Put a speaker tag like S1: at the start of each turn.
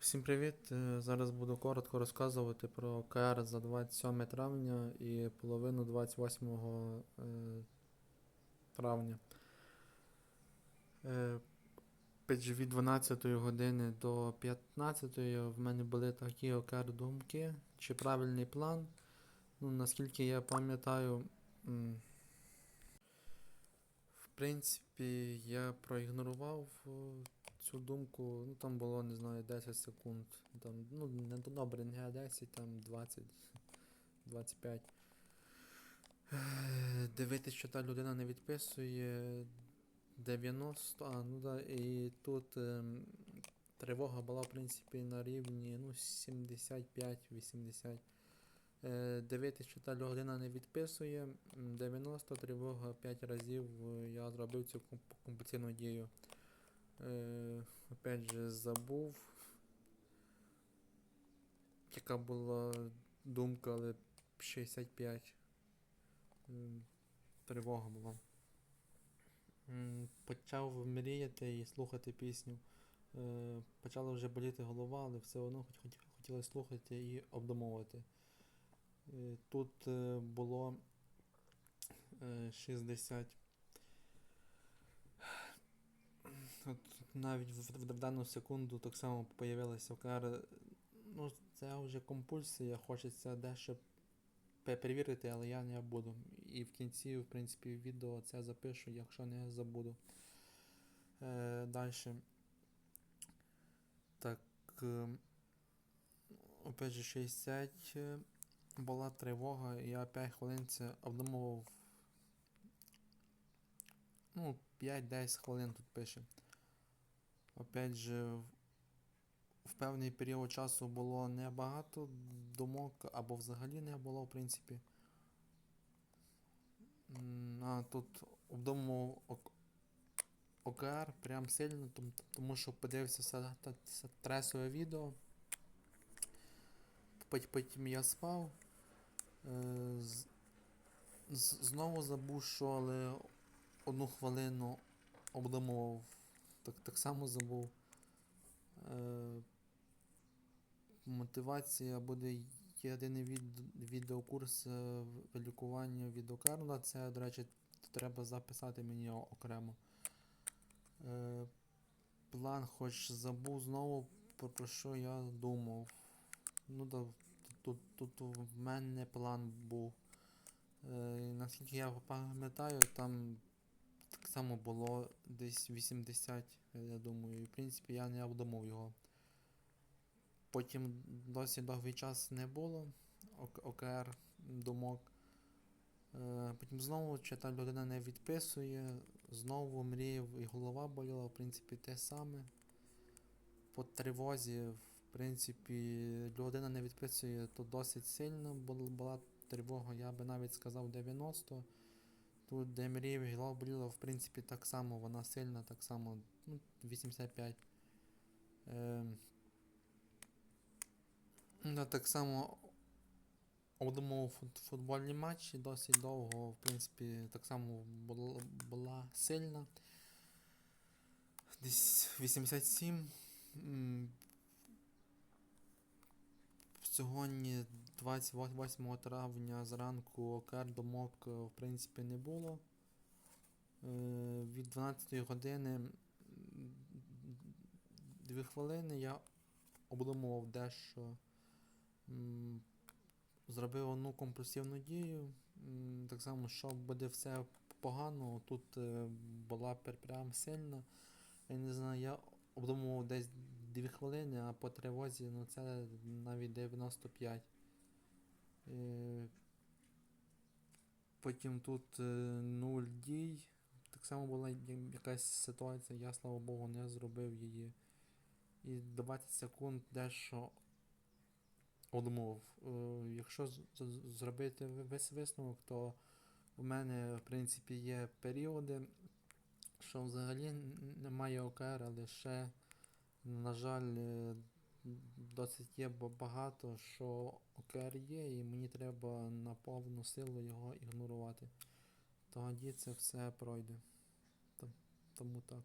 S1: Всім привіт! Е, Зараз буду коротко розказувати про КР за 27 травня і половину 28 е, травня. Е, від 12 години до 15 в мене були такі ОКР думки, чи правильний план. Ну, наскільки я пам'ятаю, в принципі, я проігнорував цю думку, ну там було, не знаю, 10 секунд. Там, ну, не добре, не 10, там 20, 25. Е, Дивитись, що та людина не відписує 90, а, ну да, і тут ем, тривога була, в принципі, на рівні ну, 75-80. Е, Дивитись, що та людина не відписує. м, 90 тривога 5 разів е, я зробив цю комп- компульсивну дію. Е, опять же, забув. Яка була думка, але 65. Тривога була. Почав мріяти і слухати пісню. Е, почала вже боліти голова, але все одно хоч хотілося слухати і обдумовувати. Е, тут було 65. От навіть в, в, в дану секунду так само появилася ОКР. Ну, це вже компульсія, хочеться дещо перевірити, але я не буду. І в кінці, в принципі, відео це запишу, якщо не забуду. Е, Далі. Так. е, Опять же 60 е, була тривога, і я 5 хвилин це обдумував. Ну, 5-10 хвилин тут пише. Опять же, в- певний період часу було небагато думок, або взагалі не було, в принципі. А тут обдумував ок- ОКР прям сильно, тому що подивився се- та- се- стресове відео. Потім я спав. Е, Знову забув, що але одну хвилину обдумував, так, так само забув. Е, Мотивація буде єдиний від, відеокурс е, лікування від Окарна. Це, до речі, треба записати мені окремо. Е, План, хоч забув знову, про, що я думав. Ну, да, тут, тут, в мене план був. Е, наскільки я пам'ятаю, там само було десь 80, я думаю. І в принципі я не обдумав його. Потім досить довгий час не було ОКР думок. Е, Потім знову чи людина не відписує, знову мріяв і голова боліла, в принципі, те саме. По тривозі, в принципі, людина не відписує, то досить сильно була тривога, я би навіть сказав 90. Тут, де мріяв, і голова в принципі, так само, вона сильна, так само, ну, 85. Ем, Ну, так само фут- футбольні матчі досить довго, в принципі, так само була, була сильна. Десь 87. М, Сьогодні, 28 травня зранку ОКР думок, е, в принципі, не було. Е, Від 12 години м, дві хвилини я обдумував дещо. Зробив одну компульсивну дію. Так само, що буде все погано, тут е, була прям сильна. Я не знаю, я обдумував десь 2 хвилини, а по тривозі ну це навіть 95. Е, Потім тут 0 дій. Так само була якась ситуація, я слава Богу не зробив її. І 20 секунд дещо одмов. Е, Якщо зробити весь висновок, то в мене, в принципі, є періоди, що взагалі немає ОКР, але ще, на жаль, е, досить є багато, що ОКР є, і мені треба на повну силу його ігнорувати. Тоді це все пройде. Тому так.